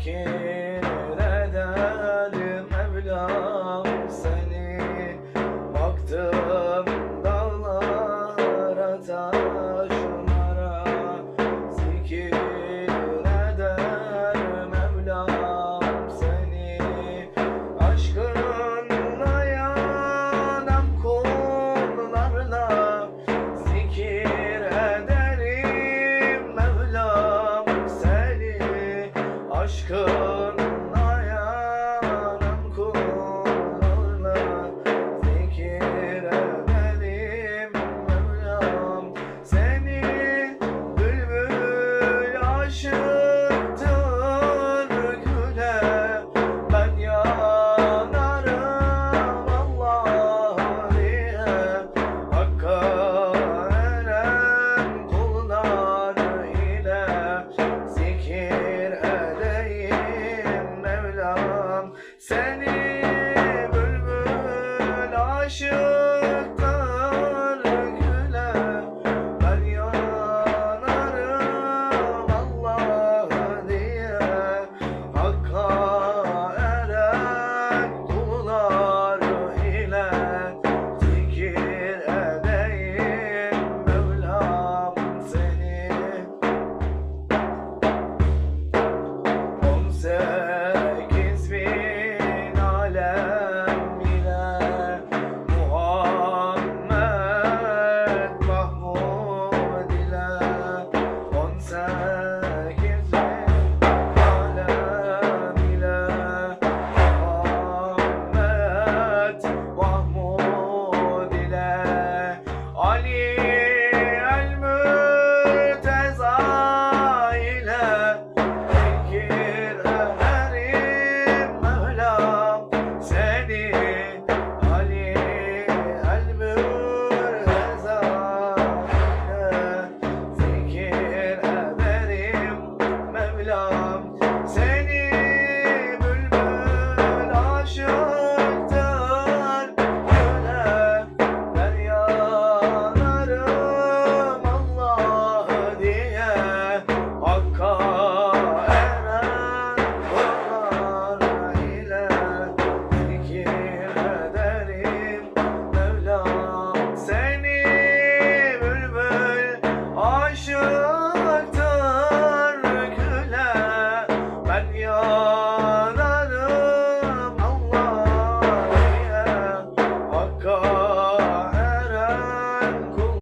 Fakir eder Mevlam seni. Baktım said. Say